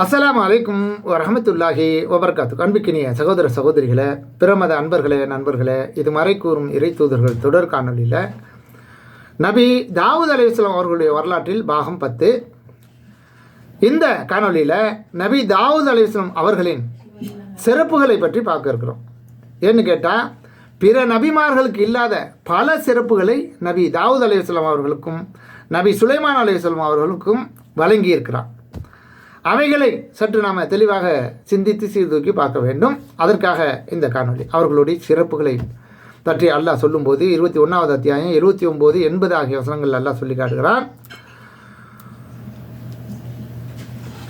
அஸ்ஸலாமு அலைக்கும் வரஹமத்துல்லாஹி வபர்காத்து. அன்புக்கினிய சகோதர சகோதரிகளே பிரமத அன்பர்களே நண்பர்களே இது மறை கூறும் இறை தூதர்கள் தொடர் காணொலியில் நபி தாவூத் அலையாம் அவர்களுடைய வரலாற்றில் பாகம் பத்து. இந்த காணொலியில் நபி தாவூத் அலையாம் அவர்களின் சிறப்புகளை பற்றி பார்க்க இருக்கிறோம். ஏன்னு கேட்டால் பிற நபிமார்களுக்கு இல்லாத பல சிறப்புகளை நபி தாவூத் அலையாம் அவர்களுக்கும் நபி சுலைமான் அலையாம் அவர்களுக்கும் வழங்கியிருக்கிறார். அவைகளை சற்று நாம் தெளிவாக சிந்தித்து சீர்தூக்கி பார்க்க வேண்டும். அதற்காக இந்த காணொளி. அவர்களுடைய சிறப்புகளை பற்றி அல்லாஹ் சொல்லும்போது இருபத்தி ஒன்றாவது அத்தியாயம் இருபத்தி ஒம்பது எண்பது ஆகிய வசனங்கள் அல்லாஹ் சொல்லி காட்டுகிறான்.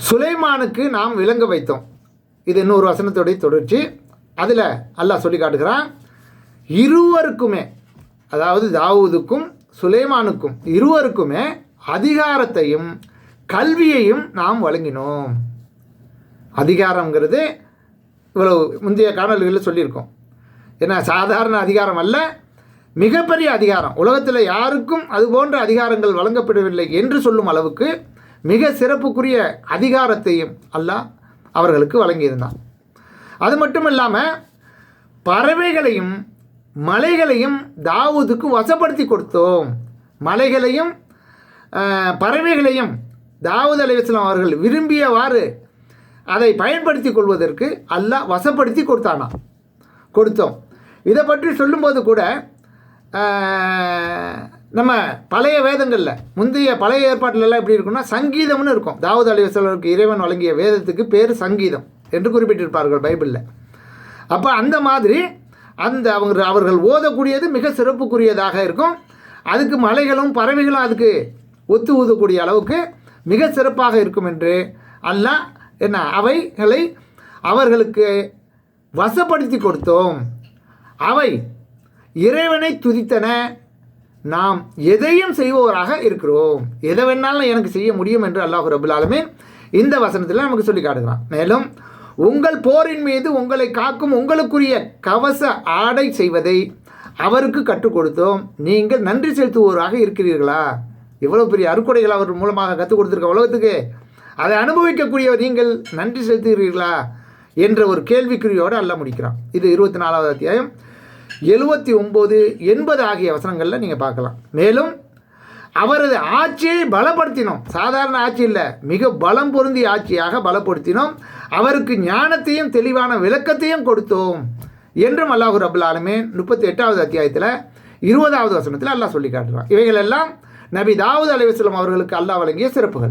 சுலைமானுக்கு நாம் விளங்க வைத்தோம். இது இன்னொரு வசனத்துடைய தொடர்ச்சி. அதில் அல்லாஹ் சொல்லி காட்டுகிறான் இருவருக்குமே அதாவது தாவூதுக்கும் சுலைமானுக்கும் இருவருக்குமே அதிகாரத்தையும் கல்வியையும் நாம் வழங்கினோம். அதிகாரங்கிறது இவ்வளவு முந்தைய காணொலிகளில் சொல்லியிருக்கோம். ஏன்னா சாதாரண அதிகாரம் அல்ல மிகப்பெரிய அதிகாரம். உலகத்தில் யாருக்கும் அது போன்ற அதிகாரங்கள் வழங்கப்படவில்லை என்று சொல்லும் அளவுக்கு மிக சிறப்புக்குரிய அதிகாரத்தையும் அல்லாஹ் அவர்களுக்கு வழங்கியிருந்தான். அது மட்டும் இல்லாமல் பறவைகளையும் மலைகளையும் தாவூதுக்கு வசப்படுத்தி கொடுத்தோம். மலைகளையும் பறவைகளையும் தாவூத் அலைவாஸ்லாம் அவர்கள் விரும்பியவாறு அதை பயன்படுத்தி கொள்வதற்கு அல்லாஹ் வசப்படுத்தி கொடுத்தானா? கொடுத்தோம். இதை பற்றி சொல்லும்போது கூட நம்ம பழைய வேதங்களில் முந்தைய பழைய ஏற்பாட்டிலெல்லாம் எப்படி இருக்குன்னா சங்கீதம்னு இருக்கும். தாவூத் அலைவாஸ்லருக்கு இறைவன் வழங்கிய வேதத்துக்கு பேர் சங்கீதம் என்று குறிப்பிட்டிருப்பார்கள் பைபிளில். அப்போ அந்த மாதிரி அந்த அவங்க அவர்கள் ஓதக்கூடியது மிக சிறப்புக்குரியதாக இருக்கும். அதுக்கு மலைகளும் பறவைகளும் அதுக்கு ஒத்து ஊதக்கூடிய அளவுக்கு மிக சிறப்பாக இருக்கும் என்று அல்லாஹ் என்ன அவைகளை அவர்களுக்கு வசப்படுத்தி கொடுத்தோம். அவை இறைவனை துதித்தன. நாம் எதையும் செய்பவராக இருக்கிறோம். எதை வேணாலும் எனக்கு செய்ய முடியும் என்று அல்லாஹ் ரபுல்லாலுமே இந்த வசனத்தில் நமக்கு சொல்லி காட்டுகிறான். மேலும் உங்கள் போரின் மீது உங்களை காக்கும் உங்களுக்குரிய கவச ஆடை செய்வதை அவருக்கு கற்றுக் கொடுத்தோம். நீங்கள் நன்றி செலுத்துவோராக இருக்கிறீர்களா? இவ்வளோ பெரிய அறுக்குடைகள் அவர் மூலமாக கற்றுக் கொடுத்துருக்க உலகத்துக்கு? அதை அனுபவிக்கக்கூடிய நீங்கள் நன்றி செலுத்துகிறீர்களா? என்ற ஒரு கேள்விக்குறியோடு அல்ல முடிக்கிறான். இது இருபத்தி நாலாவது அத்தியாயம். எழுபத்தி ஒம்பது எண்பது ஆகிய வசனங்களில் நீங்கள் பார்க்கலாம். மேலும் அவரது ஆட்சியை பலப்படுத்தினோம். சாதாரண ஆட்சி இல்லை மிக பலம் பொருந்திய ஆட்சியாக பலப்படுத்தினோம். அவருக்கு ஞானத்தையும் தெளிவான விளக்கத்தையும் கொடுத்தோம். என்றும் அல்லாஹூர் ரபுல் ஆலமே முப்பத்தி எட்டாவது அத்தியாயத்தில் இருபதாவது வசனத்தில் அல்லாஹ் சொல்லி காட்டுறான் இவைகள் எல்லாம் நபி தாவூத் அலைவாஸ்லம் அவர்களுக்கு அல்லாஹ் வழங்கிய சிறப்புகள்.